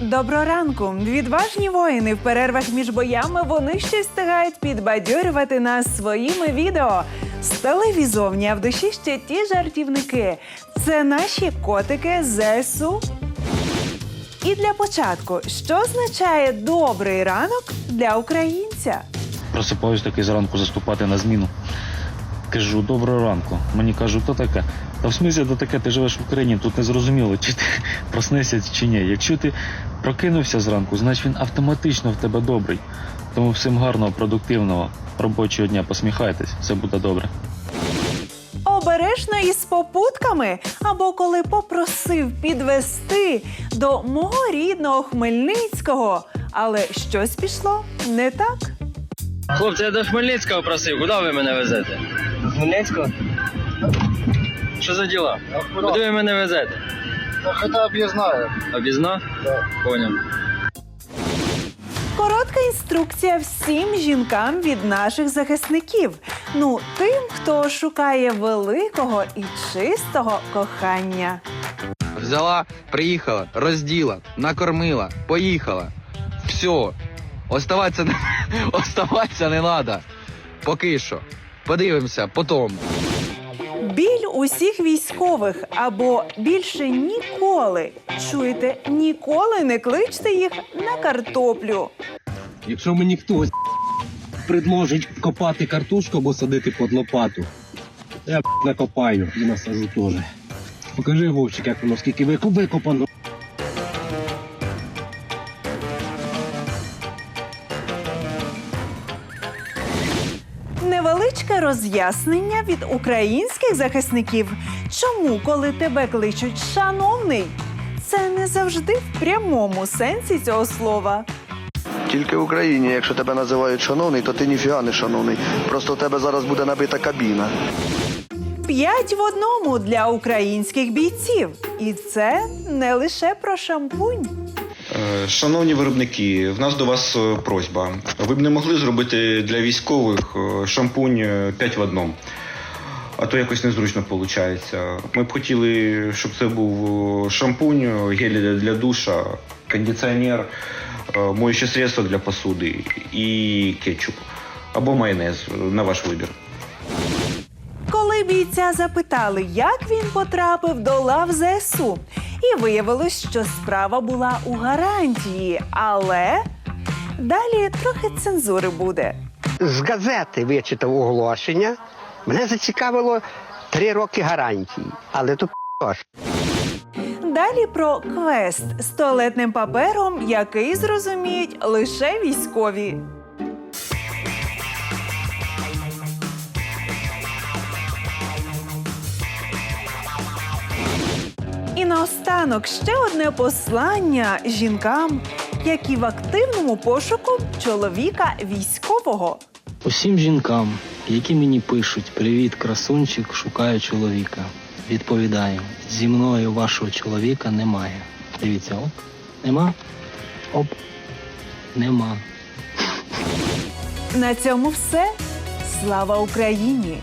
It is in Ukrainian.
Доброго ранку! Відважні воїни в перервах між боями вони ще встигають підбадьорювати нас своїми відео. Стелевізовні, а в душі ще ті жартівники. Це наші котики ЗСУ. І для початку, що означає добрий ранок для українця? Просипаюсь такий зранку заступати на зміну. Кажу, доброго ранку. Мені кажуть, то таке. Та в смислі то таке, ти живеш в Україні, тут не зрозуміло, чи ти проснешся чи ні. Якщо ти прокинувся зранку, значить він автоматично в тебе добрий. Тому всім гарного, продуктивного робочого дня. Посміхайтесь, все буде добре. Обережно із попутками, або коли попросив підвести до мого рідного Хмельницького. Але щось пішло не так. Хлопці, я до Хмельницького просив, куди ви мене везете? Хмельницького? Що за діла? куди? Ви мене везете? Да хотя объездная. Обізна? Да. Поняв. Коротка інструкція всім жінкам від наших захисників. Ну, тим, хто шукає великого і чистого кохання. Взяла, приїхала, розділа, накормила, поїхала. Все. Оставатися не, оставатися не треба. Поки що. Подивимося, потім. Біль усіх військових або більше ніколи. Чуєте, ніколи не кличте їх на картоплю. Якщо мені хтось предложить копати картошку або садити під лопату, я накопаю і насажу теж. Покажи, Вовчик, як воно скільки викопано. Невеличке роз'яснення від українських захисників. Чому, коли тебе кличуть шановний, це не завжди в прямому сенсі цього слова. Тільки в Україні, якщо тебе називають шановний, то ти ніфіга не шановний. Просто у тебе зараз буде набита кабіна. П'ять в одному для українських бійців. І це не лише про шампунь. Е, Шановні виробники, в нас до вас е, просьба. Ви б не могли зробити для військових е, шампунь 5 в одному. А то якось незручно виходить. Ми б хотіли, щоб це був шампунь, гель для душа, кондиціонер, моюче средство для посуди і кетчуп. Або майонез на ваш вибір. Коли бійця запитали, як він потрапив до лав ЗСУ, і виявилось, що справа була у гарантії, але далі трохи цензури буде. з газети вичитав оголошення. Мене зацікавило три роки гарантії, але то ж. Далі про квест з туалетним папером, який зрозуміють лише військові. І наостанок ще одне послання жінкам, які в активному пошуку чоловіка військового. Усім жінкам, які мені пишуть Привіт, красунчик, шукаю чоловіка. Відповідаю, зі мною вашого чоловіка немає. Дивіться, оп, нема. Оп, нема. На цьому все. Слава Україні!